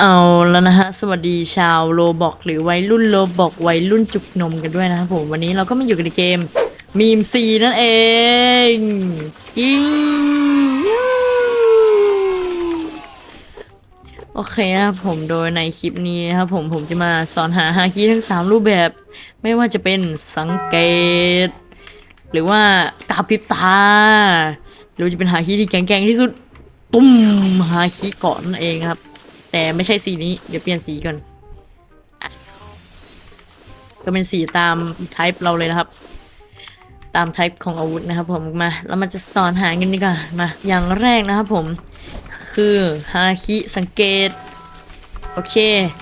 เอาแล้วนะฮะ สวัสดีชาวโลบอกหรือวัยรุ่นโลบอกวัยรุ่นจุกนมกันด้วยนะครับผมวันนี้เราก็มาอยู่กันในเกมมีมซีนั่นเองสกิงโอเคครับผมโดยในคลิปนี้ครับผมผมจะมาสอนหาฮาคิทั้ง 3 รูปแบบ ไม่ว่าจะเป็นสังเกต หรือว่ากาพริบตา หรือจะเป็นฮาคิที่แกร่งๆที่สุดตุ้มฮาคิเกาะนั่นเองครับ แต่ไม่ใช่สีนี้ เดี๋ยวเปลี่ยนสีก่อนอก็เป็นสีตามไทป์เราเลยนะครับ ตามไทป์ของอาวุธนะครับผมมาเรามาจะสอนหากันดีกว่ามาอย่างแรกนะครับผม คือฮาคิสังเกต โอเค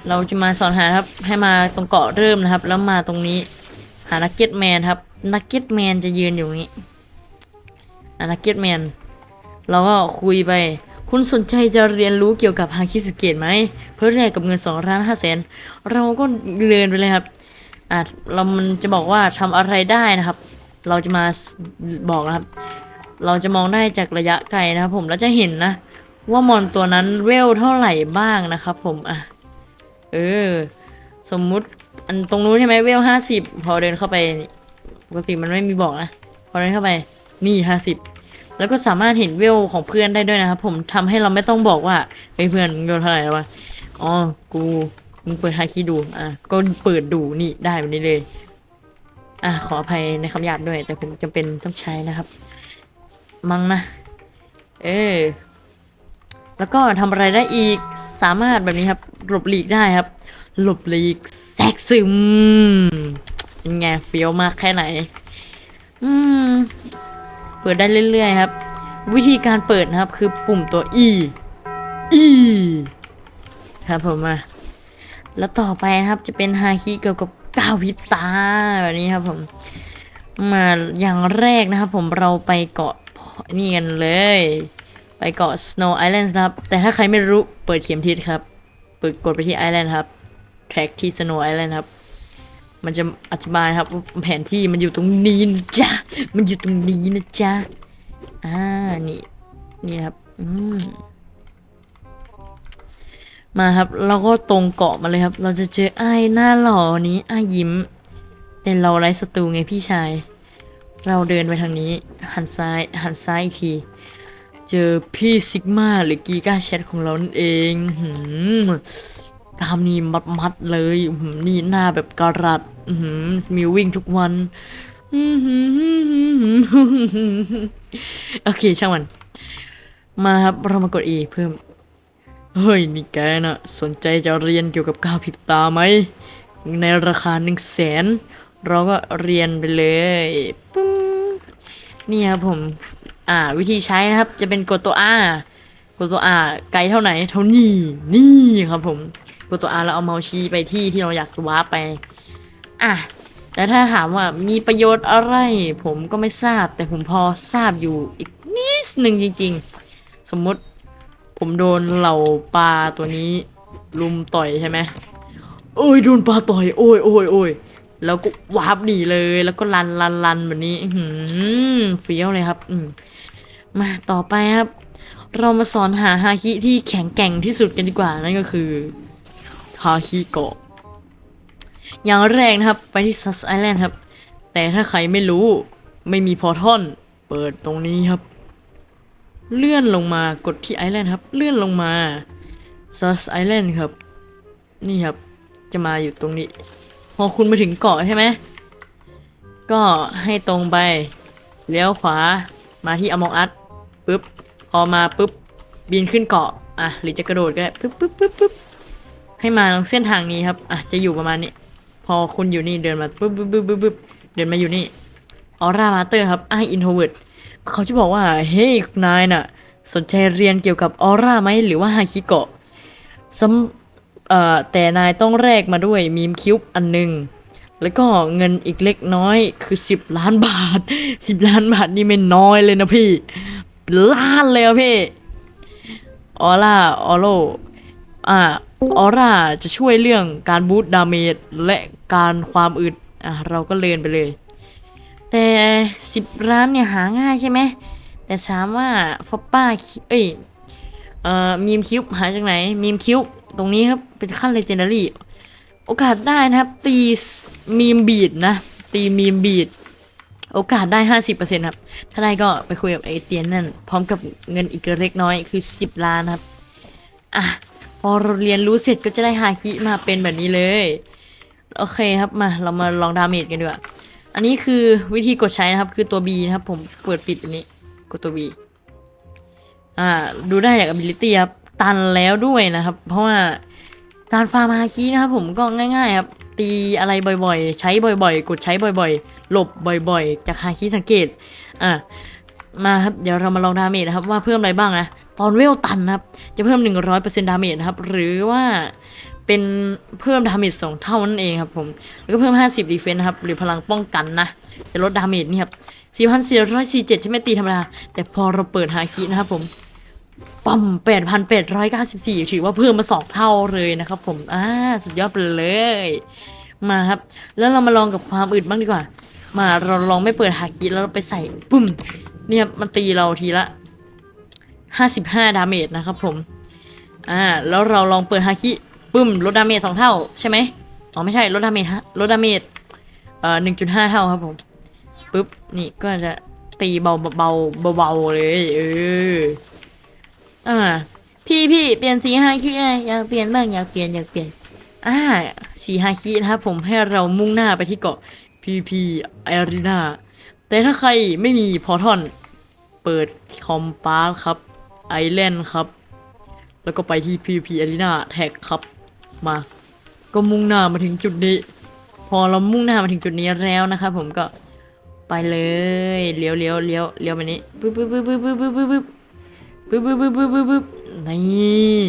เราจะมาสอนหาครับ ให้มาตรงเกาะเริ่มนะครับ แล้วมาตรงนี้ หานักเก็ตแมนครับนักเก็ตแมนจะยืนอยู่นี้อะนักเก็ตแมนเราก็คุยไป คุณสนใจจะเรียนรู้เกี่ยวกับฮาคิสเกตไหม เพื่อแลกกับเงิน2ล้านห้าแสนเราก็เรียนไปเลยครับอะเรามันจะบอกว่าทำอะไรได้นะครับ เราจะมาบอกนะครับ เราจะมองได้จากระยะไกลนะครับ ผมแล้วจะเห็นนะ ว่ามอนตัวนั้นเวลเท่าไหร่บ้างนะครับผมอะเออ สมมุติอันตรงนู้นใช่ไหมเวลห้าสิบพอเดินเข้าไปปกติมันไม่มีบอกนะพอเดินเข้าไปนี่ห้าสิบ แล้วก็สามารถเห็นเวลของเพื่อนได้ด้วยนะครับผมทำให้เราไม่ต้องบอกว่าเฮ้ยเพื่อนมึงเวลเท่าไหร่แล้ววะอ๋อกูมึงเปิดไฮคีดูอะก็เปิดดูนี่ได้แบบนี้เลย อะขออภัยในคำหยาบด้วย แต่ผมจำเป็นต้องใช้นะครับ มั้งนะ เออแล้วก็ทำอะไรได้อีกสามารถแบบนี้ครับ หลบหลีกได้ครับ หลบหลีกแทรกซึมเป็นไงเฟี้ยวมากแค่ไหน อืม เปิดได้เรื่อยๆครับ วิธีการเปิดนะครับคือปุ่มตัว E E ครับผมมาแล้วต่อไปนะครับจะเป็นฮาคิเกี่ยวกับก้าวพิตาแบบนี้ครับผม มาอย่างแรกนะครับ ผมเราไปเกาะนี่กันเลย ไปเกาะ Snow Island นะครับ แต่ถ้าใครไม่รู้เปิดเข็มทิศครับ เปิดกดไปที่ Island ครับ แทร็กที่ Snow Island ครับ มันจะอธิบายครับว่าแผนที่มันอยู่ตรงนี้นะจ๊ะ มันอยู่ตรงนี้นะจ๊ะ อ่า นี่ นี่ครับ อืม มาครับ เราก็ตรงเกาะมาเลยครับ เราจะเจอไอ้หน้าหล่อนี้ไอ้ยยิ้ม แต่เราไร้ศัตรูไงพี่ชาย เราเดินไปทางนี้ หันซ้าย หันซ้ายอีกที เจอพี่ซิกมาหรือกีกาแชทของเรานั่นเองหืม ก้ามนี่มัดมัดๆเลยนี่หน้าแบบกระรัดมีวิ่งทุกวันโอเค ช่างมัน มาครับ เรามากด E เพิ่ม เฮ้ย นี่แกน่ะสนใจจะเรียนเกี่ยวกับกาวพริบตาไหม ในราคาหนึ่งแสนเราก็เรียนไปเลยปึ้งนี่ครับผม อ่า วิธีใช้นะครับ จะเป็นกดตัว R กดตัว R ไกลเท่าไหน เท่านี้ นี่ครับผม ดตัว R แล้วเอาเมาส์ชี้ไปที่ที่เราอยากวาร์ปไป อะ แล้วถ้าถามว่ามีประโยชน์อะไร ผมก็ไม่ทราบ แต่ผมพอทราบอยู่อีกนิดหนึ่งจริง ๆ สมมติผมโดนเหล่าปลาตัวนี้ลุมต่อยใช่ไหมโอ้ยโดนปลาต่อยโอ้ยโอ้ยโอ้ยแล้วก็วาร์ปหนีเลย แล้วก็ลันลันลันแบบนี้หือเฟี้ยวเลยครับ อืมมาต่อไปครับ เรามาสอนหาฮาคิที่แข็งแกร่งที่สุดกันดีกว่านั่นก็คือ ฮาคิเกาะอย่างแรกนะครับ ไปที่ซัสไอแลนด์ครับ แต่ถ้าใครไม่รู้ไม่มีพอทัลเปิดตรงนี้ครับ เลื่อนลงมากดที่ไอแลนด์ครับ เลื่อนลงมาซัสไอแลนด์ครับ นี่ครับ จะมาอยู่ตรงนี้ พอคุณมาถึงเกาะใช่ไหม ก็ให้ตรงไป เลี้ยวขวามาที่อมองอัดปุ๊บ พอมาปุ๊บ บินขึ้นเกาะ อะ หรือจะกระโดดก็ได้ปุ๊บปุ๊บปุ๊บปุ๊บ ให้มาตรงเส้นทางนี้ครับอะจะอยู่ประมาณนี้ พอคุณอยู่นี่เดินมาปุ๊บปุ๊บปุ๊บปุ๊บปุ๊บเดินมาอยู่นี่ออร่ามาเตอร์ครับไออินโทรเวิร์ดเขาจะบอกว่าเฮ้ยนายน่ะ สนใจเรียนเกี่ยวกับออร่าไหมหรือว่าฮาคิโกะสำเอ่อแต่นายต้องแลกมาด้วยมีมคิวบ์อันหนึ่งแล้วก็เงินอีกเล็กน้อยคือ 10 ล้านบาท 10 ล้านบาทนี่ไม่น้อยเลยนะพี่ล้านเลยอะพี่ออร่าออโรอ่า ออร่าจะช่วยเรื่องการบูตดาเมจและการความอึดอะเราก็เลนไปเลย แต่สิบร้านเนี่ยหาง่ายใช่ไหม แต่ถามว่าฟอปป้าเอ้ยเอ่อมีมคิวหาจากไหนมีมคิวตรงนี้ครับ เป็นขั้นเลเจนดารี่โอกาสได้นะครับ ตีมีมบีดนะ ตีมีมบีดโอกาสได้ 50%ครับ ถ้าได้ก็ไปคุยกับไอเตียนนั่น พร้อมกับเงินอีกเล็กน้อยคือ 10 ล้านครับ อะ อเราเรียนรู้เสร็จก็จะได้ฮาคิมาเป็นแบบนี้เลย โอเคครับมาเรามาลองดาเมจกันดีกว่า อันนี้คือวิธีกดใช้นะครับ คือตัว B นะครับ ผมเปิดปิดแบบนี้ กดตัว B อ่า ดูได้จาก ability ครับ ตันแล้วด้วยนะครับ เพราะว่าการฟาร์มฮาคินะครับ ผมก็ง่าย ๆ ครับ ตีอะไรบ่อยๆ ใช้บ่อยๆ กดใช้บ่อยๆ หลบบ่อยๆ จากฮาคิสังเกต อะมาครับ เดี๋ยวเรามาลองดาเมจนะครับว่าเพิ่มอะไรบ้างนะ ตอนเวลตันนะครับ จะเพิ่ม 100%ดาเมจนะครับ หรือว่าเป็นเพิ่มดาเมจสองเท่านั่นเองครับผม แล้วก็เพิ่ม 50ดีเฟนนะครับ หรือพลังป้องกันนะ จะลดดาเมจนี่ครับ 4,447 ใช่ไหมตีธรรมดา แต่พอเราเปิดฮาคินะครับผมปั๊ม8,894 ถือว่าเพิ่มมา 2 เท่าเลยนะครับผม อ่า สุดยอดไปเลย มาครับ แล้วเรามาลองกับความอึดบ้างดีกว่า มาเราลองไม่เปิดฮาคิแล้วเราไปใส่ปุ้มเนี่ยมันตีเราทีละ 55 ดาเมจนะครับผม อ่า แล้วเราลองเปิดฮาคิปึ้มลดดาเมจสองเท่าใช่ไหมอ๋อไม่ใช่ลดดาเมจฮะลดดาเมจเอ่อ1.5เท่าครับผมปุ๊บนี่ก็จะตีเบาเบาเบาเบาเลยเอออ่าพี่พี่เปลี่ยนสีฮาคิอยากเปลี่ยนบ้างอยากเปลี่ยนอยากเปลี่ยนอ่าสีฮาคินะครับผมให้เรามุ่งหน้าไปที่เกาะพีพีไอรีนาแต่ถ้าใครไม่มีพอทอน เปิดคอมปาร์ครับ ไอแลนด์ครับ แล้วก็ไปที่ PVP Arena แท็กครับ มา ก็มุ่งหน้ามาถึงจุดนี้ พอเรามุ่งหน้ามาถึงจุดนี้แล้วนะครับผมก็ไปเลยเลี้ยวเลี้ยวเลี้ยวเลี้ยวไปนี้ปึ๊บปึ๊บปึ๊บปึ๊บปึ๊บปึ๊บปึ๊บปึ๊บปึ๊บปึ๊บปึ๊บปึ๊บปึ๊บนี่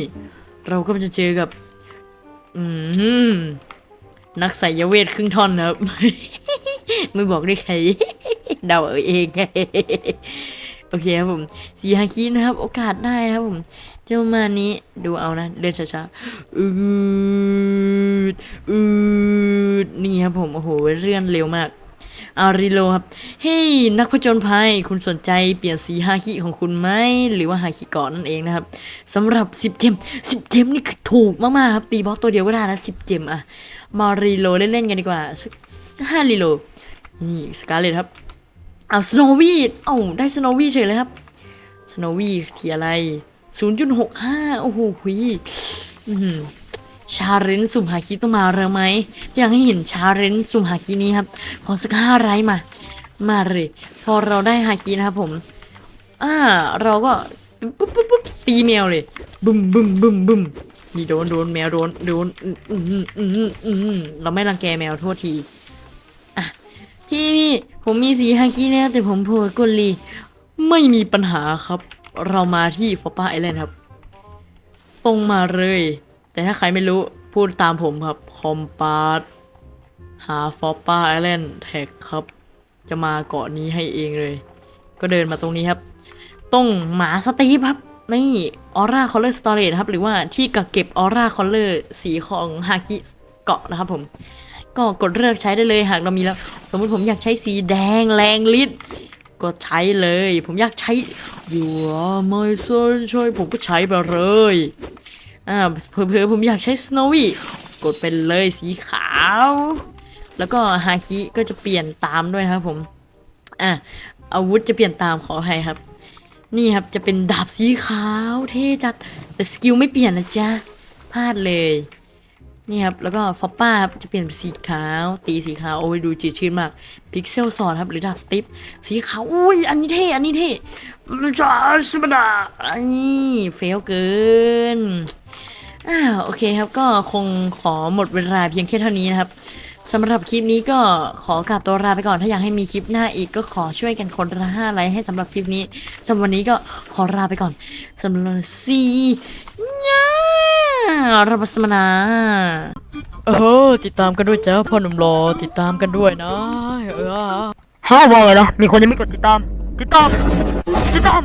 เราก็จะเจอกับ อืมนักไสยเวทครึ่งท่อนครับ ไม่บอกได้ใคร เดาเอาเองโอ เคครับผมสีฮาคินะครับ โอกาสได้นะครับผมจะประมาณนี้ดูเอานะ เดินช้าๆอืดอืดนี่ครับผมโอ้โหเลื่อนเร็วมากอาริโลครับ เฮ้ยนักผจญภัย คุณสนใจเปลี่ยนสีฮาคิของคุณไหม หรือว่าฮาคิก่อนนั่นเองนะครับสำหรับ10เจม10เจมนี่คือถูกมากๆครับ ตีบอสตัวเดียวก็ได้นะ10เจมอะมารีโลเล่นๆกันดีกว่าสักห้ารีโล นี่สกาเลตครับ เอาสโนวี่เอาได้สโนวี่เฉยเลยครับสโนวี่ที่อะไร 0.65 โอ้โหหุยอื้อหือชาเรนสุ่มหาคีต้องมาแล้วไหมอยากให้เห็นชาเรนสุ่มหาคีนี้ครับ ขอสักห้าไลค์มา มาเลยพอเราได้ฮาคีนะครับผมอ่าเราก็ปุ๊บปุ๊บปุ๊บตีแมวเลยบึมบึมบึมบึมนี่โดนโดนแมวโดนโดนอืมอืมอืมอืมเราไม่รังแกแมวโทษที พี่พี่ผมมีสีฮาคิเนี่ยแต่ผมเผัวกลลีไม่มีปัญหาครับ เรามาที่ฟอป้าไอแลนด์ครับ ตรงมาเลย แต่ถ้าใครไม่รู้พูดตามผมครับคอมปาร์ตหาฟอป้าไอแลนด์แท็กครับ จะมาเกาะนี้ให้เองเลย ก็เดินมาตรงนี้ครับ ตรงหมาสตีฟครับนี่ออร่าคอลเลอร์สตอเรจครับ หรือว่าที่กักเก็บออร่าคอลเลอร์สีของฮาคิเกาะนะครับผม ก็กดเลือกใช้ได้เลยหากเรามีแล้ว สมมติผมอยากใช้สีแดงแรงฤทธิ์ก็ใช้เลย ผมอยากใช้อยู่ไม่สนช่ผมก็ใช้ไปเลยอ่าเผลอๆผมอยากใช้สโนวี่กดเป็นเลยสีขาว แล้วก็ฮาคิก็จะเปลี่ยนตามด้วยนะครับผมอะอาวุธจะเปลี่ยนตามขออภัยครับ นี่ครับจะเป็นดาบสีขาวเท่จัดแต่สกิลไม่เปลี่ยนนะจ๊ะพลาดเลย นี่ครับ แล้วก็ฟอปป้าจะเปลี่ยนเป็นสีขาว ตีสีขาว โอ้ยดูจืดชื่นมาก พิกเซลซอนครับ หรือดาบสติปสีขาว อุ้ย อันนี้เท่ อันนี้เท่จ้าสมดาอันนี้เฟลเกินอ่าโอเคครับ ก็คงขอหมดเวลาเพียงแค่เท่านี้นะครับสำหรับคลิปนี้ก็ขอกลับตัวลาไปก่อนถ้าอยากให้มีคลิปหน้าอีกก็ขอช่วยกันคนละห้าไลค์ให้สำหรับคลิปนี้สำหรับวันนี้ก็ขอลาไปก่อนสำหรับซี รับสมนาเออติดตามกันด้วยจ้าพ่อหนุ่มรอติดตามกันด้วยนะเออ ห้าว่าไงนะมีคนยังไม่กดติดตาม ติดตาม ติดตาม